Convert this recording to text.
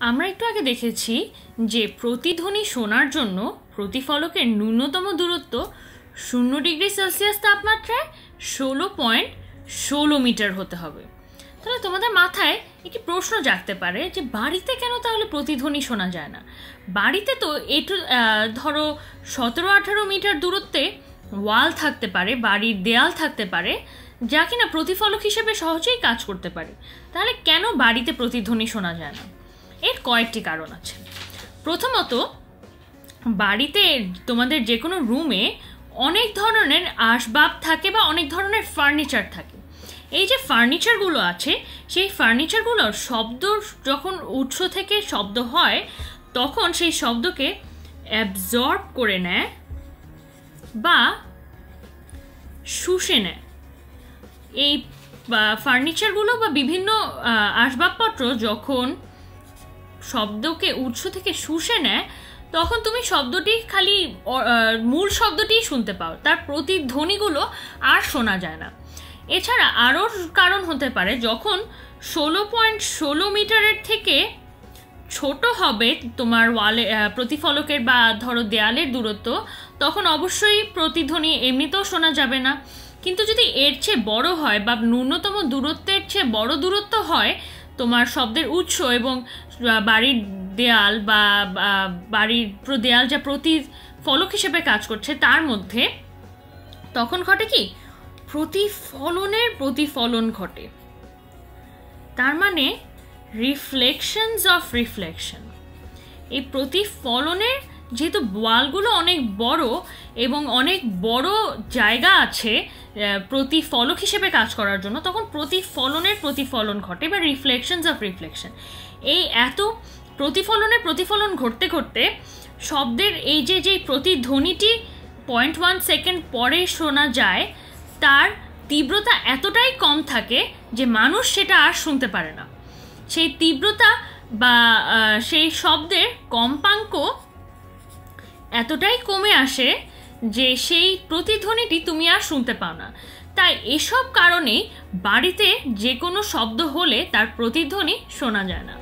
আমরা একটু আগে দেখেছি যে প্রতিধ্বনি শোনার জন্য প্রতিফলকের ন্যূনতম দূরত্ব শূন্য ডিগ্রি সেলসিয়াস তাপমাত্রায় ষোলো পয়েন্ট ষোলো মিটার হতে হবে। তাহলে তোমাদের মাথায় একটি প্রশ্ন জাগতে পারে যে বাড়িতে কেন তাহলে প্রতিধ্বনি শোনা যায় না? বাড়িতে তো একটু ধরো সতেরো আঠারো মিটার দূরত্বে ওয়াল থাকতে পারে, বাড়ির দেয়াল থাকতে পারে, যা কিনা প্রতিফলক হিসেবে সহজেই কাজ করতে পারে। তাহলে কেন বাড়িতে প্রতিধ্বনি শোনা যায় না? এর কয়েকটি কারণ আছে। প্রথমত, বাড়িতে তোমাদের যে কোনো রুমে অনেক ধরনের আসবাব থাকে বা অনেক ধরনের ফার্নিচার থাকে। এই যে ফার্নিচারগুলো আছে, সেই ফার্নিচারগুলোর শব্দ যখন উৎস থেকে শব্দ হয়, তখন সেই শব্দকে অ্যাবজর্ব করে নেয় বা শুষে নেয়। এই ফার্নিচারগুলো বা বিভিন্ন আসবাবপত্র যখন শব্দকে উৎস থেকে শুষে নেয়, তখন তুমি শব্দটি খালি মূল শব্দটি শুনতে পাও। তার প্রতিধ্বনিগুলো আর শোনা যায় না। এছাড়া আরও কারণ হতে পারে, যখন ষোলো পয়েন্ট ষোলো মিটারের থেকে ছোট হবে তোমার ওয়ালে প্রতিফলকের বা ধরো দেয়ালের দূরত্ব, তখন অবশ্যই প্রতিধ্বনি এমনিতেও শোনা যাবে না। কিন্তু যদি এর চেয়ে বড় হয় বা ন্যূনতম দূরত্বের চেয়ে বড় দূরত্ব হয় তোমার শব্দের উৎস এবং বাড়ির দেয়াল বা বাড়ির দেয়াল যা প্রতি ফলক হিসেবে কাজ করছে, তার মধ্যে তখন ঘটে কি? প্রতিফলনের প্রতিফলন ঘটে। তার মানে রিফ্লেকশনস অফ রিফ্লেকশন এই প্রতিফলনের যেহেতু ওয়ালগুলো অনেক বড় এবং অনেক বড় জায়গা আছে প্রতিফলক হিসেবে কাজ করার জন্য, তখন প্রতিফলনের প্রতিফলন ঘটে বা রিফ্লেকশনস অফ রিফ্লেকশন এই এত প্রতিফলনের প্রতিফলন ঘটতে ঘটতে শব্দের এই যে যেই প্রতিধ্বনিটি পয়েন্ট ওয়ান সেকেন্ড পরে শোনা যায়, তার তীব্রতা এতটাই কম থাকে যে মানুষ সেটা আর শুনতে পারে না। সেই তীব্রতা বা সেই শব্দের কম্পাঙ্ক এতটাই কমে আসে যে সেই প্রতিধ্বনিটি তুমি আর শুনতে পাও না। তাই এসব কারণে বাড়িতে যে কোনো শব্দ হলে তার প্রতিধ্বনি শোনা যায় না।